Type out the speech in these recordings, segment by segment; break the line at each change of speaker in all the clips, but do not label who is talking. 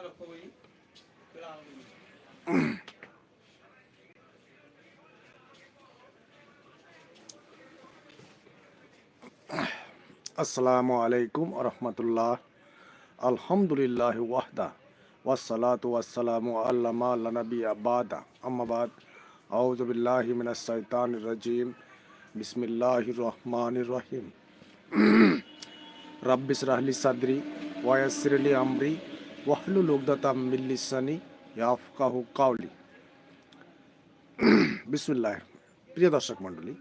koyi kıran
আসসালামু আলাইকুম রহমতুল্লাহ আলহামদুলিল্লাহ ওয়াহদা ওয়াসালাতু ওয়াসালামু আল্লাহ মা আল্লাহ নবী আবাদা আম্মাবাদ আউযু বিল্লাহি মিনাশ শাইতানির রাজিম বিসমিল্লাহির রহমানির রহিম রাব্বিস রাহলি সাদরি ওয়ায়াসসিরলি আমরি ওয়াহলুল উকদাতাম মিন লিসানি ইয়াফকাহু কাওলি। বিসমিল্লাহ। প্রিয় দর্শক মণ্ডলী,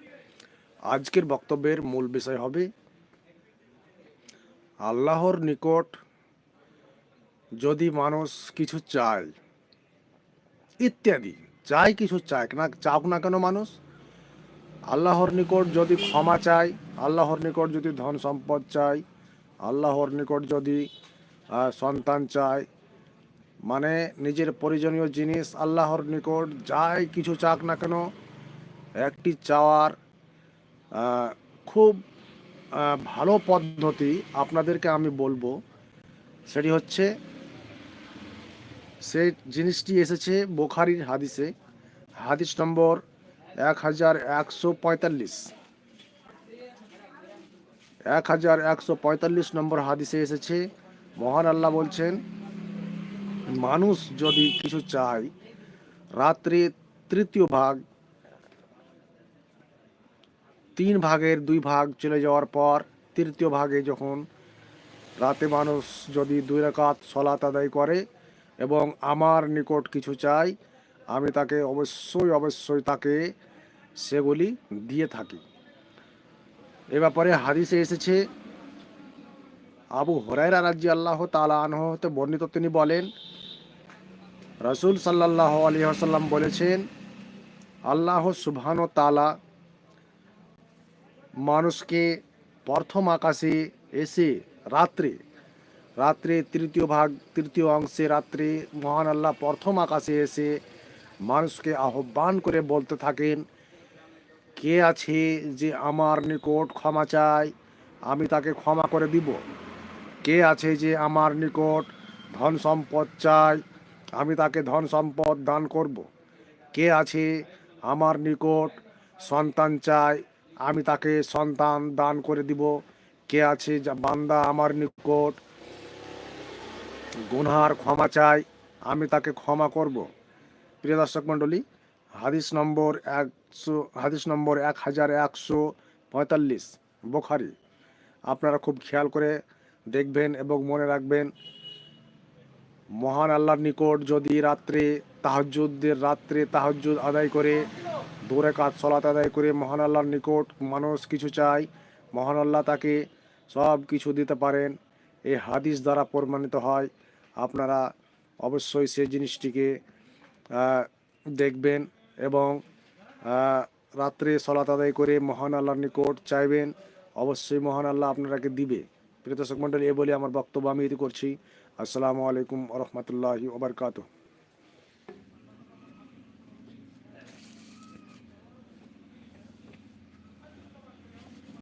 আজকের বক্তব্যের মূল বিষয় হবে, আল্লাহর নিকট যদি মানুষ কিছু চায়, ইত্যাদি চাই কিছু চায় না, চাক না কেন মানুষ? আল্লাহর নিকট যদি ক্ষমা চায়, আল্লাহর নিকট যদি ধন সম্পদ চায়, আল্লাহর নিকট যদি সন্তান চায়। মানে নিজের প্রয়োজনীয় জিনিস আল্লাহর নিকট যাই কিছু চাক না কেন, একটি চাওয়ার খুব ভালো পদ্ধতি আপনাদেরকে আমি বলব। সেটি হচ্ছে, সেই জিনিসটি এসেছে বোখারির হাদিসে, হাদিস নম্বর এক হাজার একশো পঁয়তাল্লিশ। এক হাজার একশো পঁয়তাল্লিশ নম্বর হাদিসে এসেছে মহান আল্লাহ বলছেন, মানুষ যদি কিছু চায়, রাত্রে তৃতীয় ভাগ, তিন ভাগের দুই ভাগ চলে যাওয়ার পর তৃতীয় ভাগে যখন রাতে মানুষ যদি দুই রাকাত সলাত আদায় করে এবং আমার নিকট কিছু চাই আমি তাকে অবশ্যই অবশ্যই তাকে সেগুলি দিয়ে থাকি। এ ব্যাপারে হাদিসে এসেছে আবু হরাইরা রাজ্য আল্লাহ তালা আনহ হতে বর্ণিত তিনি বলেন, রসুল সাল্লাহ আলী আসাল্লাম বলেছেন, আল্লাহ সুবহান তালা মানুষকে প্রথম আকাশে এসে রাত্রে রাত্রে তৃতীয় ভাগ, তৃতীয় অংশে রাত্রে মহান আল্লাহ প্রথম আকাশে এসে মানুষকে আহ্বান করে বলতে থাকেন, কে আছে যে আমার নিকট ক্ষমা চায়, আমি তাকে ক্ষমা করে দিব। কে আছে যে আমার নিকট ধন সম্পদ চায়, আমি তাকে ধন সম্পদ দান করব। কে আছে আমার নিকট সন্তান চায়, আমি তাকে সন্তান দান করে দিব। কে আছে যা বান্দা আমার নিকট গুনহার ক্ষমা চায়, আমি তাকে ক্ষমা করব। প্রিয় দর্শক মণ্ডলী, হাদিস নম্বর একশো, হাদিস নম্বর এক হাজার একশো পঁয়তাল্লিশ, বোখারি। আপনারা খুব খেয়াল করে দেখবেন এবং মনে রাখবেন, মহান আল্লাহর নিকট যদি রাত্রে তাহাজ্জুদের রাত্রে তাহাজ্জুদ আদায় করে দূরে কাজ সলাত আদায় করে মহান আল্লাহর নিকট মানুষ কিছু চায়, মহান আল্লাহ তাকে সব কিছু দিতে পারেন, এই হাদিস দ্বারা প্রমাণিত হয়। আপনারা অবশ্যই সেই জিনিসটিকে দেখবেন এবং রাত্রে সলাত আদায় করে মহান আল্লাহর নিকট চাইবেন, অবশ্যই মহান আল্লাহ আপনারাকে দিবে। প্রিয় দর্শক মণ্ডলী এ বলে আমার বক্তব্য আমি এটি করছি। আসসালামু আলাইকুম রহমতুল্লাহি ওবরকাতুহ